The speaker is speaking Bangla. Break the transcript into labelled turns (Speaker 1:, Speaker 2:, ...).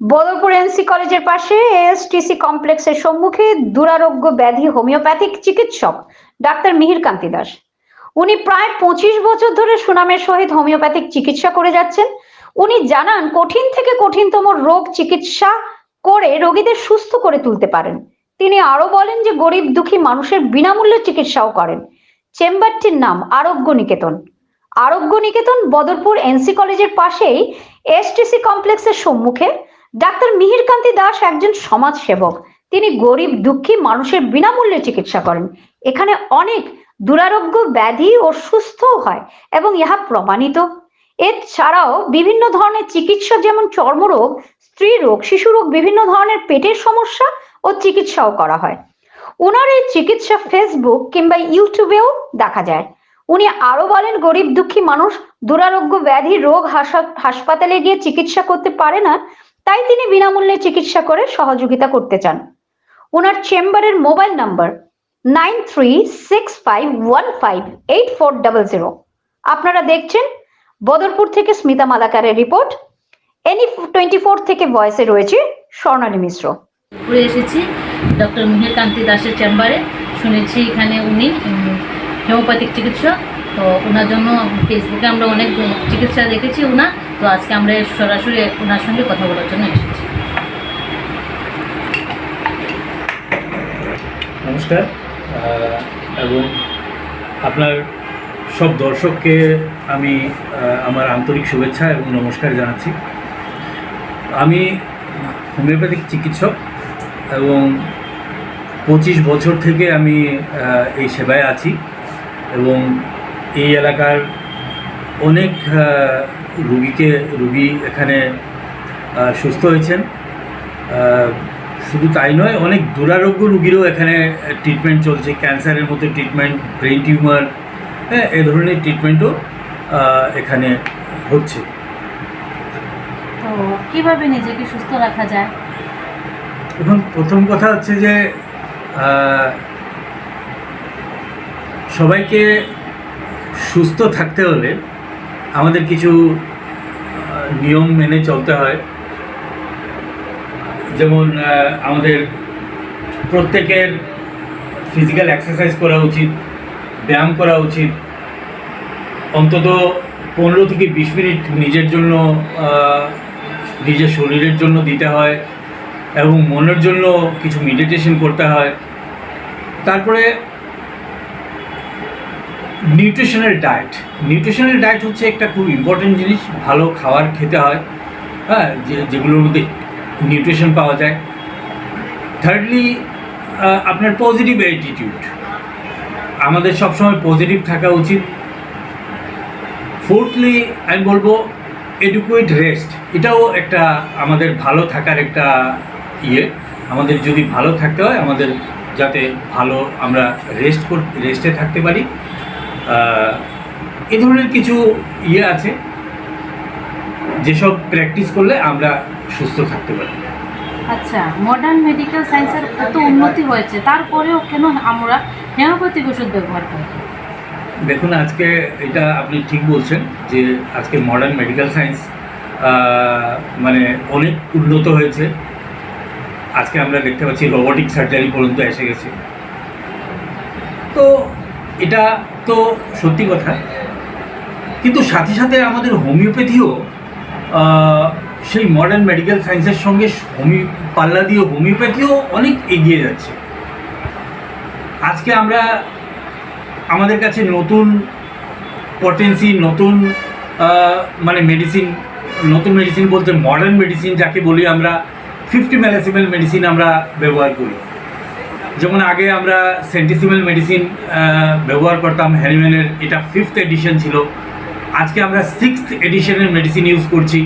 Speaker 1: বদরপুর এনসি কলেজের পাশে এএসটিসি কমপ্লেক্সের সম্মুখে দুরারোগ্য ব্যাধি হোমিওপ্যাথিক চিকিৎসক ডাক্তার মিহির কান্তি দাস। উনি প্রায় পঁচিশ বছর ধরে সুনামের সহিত হোমিওপ্যাথিক চিকিৎসা করে যাচ্ছেন। উনি জানান, কঠিন থেকে কঠিনতম রোগ চিকিৎসা করে রোগীদের সুস্থ করে তুলতে পারেন। তিনি আরও বলেন যে, গরিব দুঃখী মানুষের বিনামূল্যে চিকিৎসাও করেন। চেম্বারটির নাম আরোগ্য নিকেতন। আরোগ্য নিকেতন বদরপুর এনসি কলেজের পাশেই এসটিসি কমপ্লেক্সের সম্মুখে ডাক্তার মিহিরকান্তি দাস একজন সমাজ সেবক তিনি গরিব, দুঃখী মানুষের বিনামূল্যে চিকিৎসা করেন। এখানে অনেক দুরারোগ্য ব্যাধি ও সুস্থও হয় এবং ইহা প্রমাণিত। এছাড়াও বিভিন্ন ধরনের চিকিৎসা যেমন চর্মরোগ স্ত্রী রোগ শিশু রোগ বিভিন্ন ধরনের পেটের সমস্যা ও চিকিৎসাও করা হয়। ওনার এই চিকিৎসা ফেসবুক কিংবা ইউটিউবেও দেখা যায়। উনি আরও বলেন, গরিব, দুঃখী মানুষ দুরারোগ্য ব্যাধি, রোগ হাসা- হাসপাতালে গিয়ে চিকিৎসা করতে পারে না তাই তিনি বিনামূল্যে চিকিৎসা করে সহযোগিতা করতে চান। ওনার চেম্বারের mobile number nine three six five one five eight four double zero. আপনারা দেখছেন বদরপুর থেকে স্মিতা মালাকারের রিপোর্ট। এনি টোয়েন্টি ফোর থেকে ভয়েসে রয়েছে স্বর্ণালী মিশ্র।
Speaker 2: ঘুরে এসেছি ডক্টর মিহির কান্তি দাসের চেম্বারে। শুনেছি এখানে উনি হোমিওপ্যাথিক চিকিৎসক। তো ওনার জন্য ফেসবুকে আমরা অনেক চিকিৎসা দেখেছি। ওনার তো আজকে আমরা সরাসরি ওনার সঙ্গে কথা বলার জন্য এসেছি।
Speaker 3: নমস্কার। এবং আপনার সব দর্শককে আমি আমার আন্তরিক শুভেচ্ছা এবং নমস্কার জানাচ্ছি। আমি হোমিওপ্যাথিক চিকিৎসক এবং পঁচিশ বছর থেকে আমি এই সেবায় আছি এবং এই এলাকার অনেক রুগীকে রুগী এখানে সুস্থ হয়েছেন। শুধু তাই নয় অনেক দুরারোগ্য রুগীরও এখানে ট্রিটমেন্ট চলছে। ক্যান্সারের মতো ট্রিটমেন্ট ব্রেন টিউমার হ্যাঁ এ ধরনের ট্রিটমেন্টও এখানে হচ্ছে।
Speaker 2: তো কীভাবে নিজেকে সুস্থ রাখা যায়?
Speaker 3: এখন প্রথম কথা হচ্ছে যে সবাইকে সুস্থ থাকতে হলে আমাদের কিছু নিয়ম মেনে চলতে হয়। যেমন আমাদের প্রত্যেকের ফিজিক্যাল এক্সারসাইজ করা উচিত, ব্যায়াম করা উচিত। অন্তত পনেরো থেকে বিশ মিনিট নিজের জন্য নিজের শরীরের জন্য দিতে হয় এবং মনের জন্য কিছু মেডিটেশন করতে হয়। তারপরে নিউট্রিশনাল ডায়েট। নিউট্রিশনাল ডায়েট হচ্ছে একটা খুব ইম্পর্টেন্ট জিনিস, ভালো খাবার খেতে হয় হ্যাঁ যে, যেগুলোর মধ্যে নিউট্রিশন পাওয়া যায়। থার্ডলি আপনার পজিটিভ অ্যাটিটিউড আমাদের সবসময় পজিটিভ থাকা উচিত। ফোর্থলি আমি বলব এডুকুয়েট রেস্ট এটাও একটা আমাদের ভালো থাকার একটা ইয়ে। আমাদের যদি ভালো থাকতে হয়, আমাদের যাতে ভালো আমরা রেস্ট রেস্টে থাকতে পারি। এ ধরনের কিছু ইয়ে আছে যেসব প্র্যাকটিস করলে আমরা সুস্থ থাকতে পারি।
Speaker 2: আচ্ছা মডার্ন মেডিকেল সায়েন্সের এত উন্নতি হয়েছে তারপরেও কেন আমরা হোমিওপ্যাথিক ওষুধ ব্যবহার করি?
Speaker 3: দেখুন আজকে এটা আপনি ঠিক বলছেন যে আজকে মডার্ন মেডিকেল সায়েন্স মানে অনেক উন্নত হয়েছে। আজকে আমরা দেখতে পাচ্ছি রোবোটিক সার্জারি পর্যন্ত এসে গেছে। তো এটা তো সত্যি কথা। কিন্তু সাথে সাথে আমাদের হোমিওপ্যাথিও সেই মডার্ন মেডিকেল সায়েন্সের সঙ্গে হোমি, পাল্লা দিয়ে হোমিওপ্যাথিও অনেক এগিয়ে যাচ্ছে। আজকে আমরা আমাদের কাছে নতুন পটেন্সি নতুন মানে মেডিসিন নতুন মেডিসিন বলতে মডার্ন মেডিসিন যাকে বলি আমরা ফিফটি ম্যালাসিমেল মেডিসিন আমরা ব্যবহার করি। যেমন আগে আমরা সেন্টিসিমেল মেডিসিন ব্যবহার করতাম হ্যারিম্যানের এটা ফিফথ এডিশন ছিল। আজকে আমরা সিক্সথ এডিশনের মেডিসিন ইউজ করছি।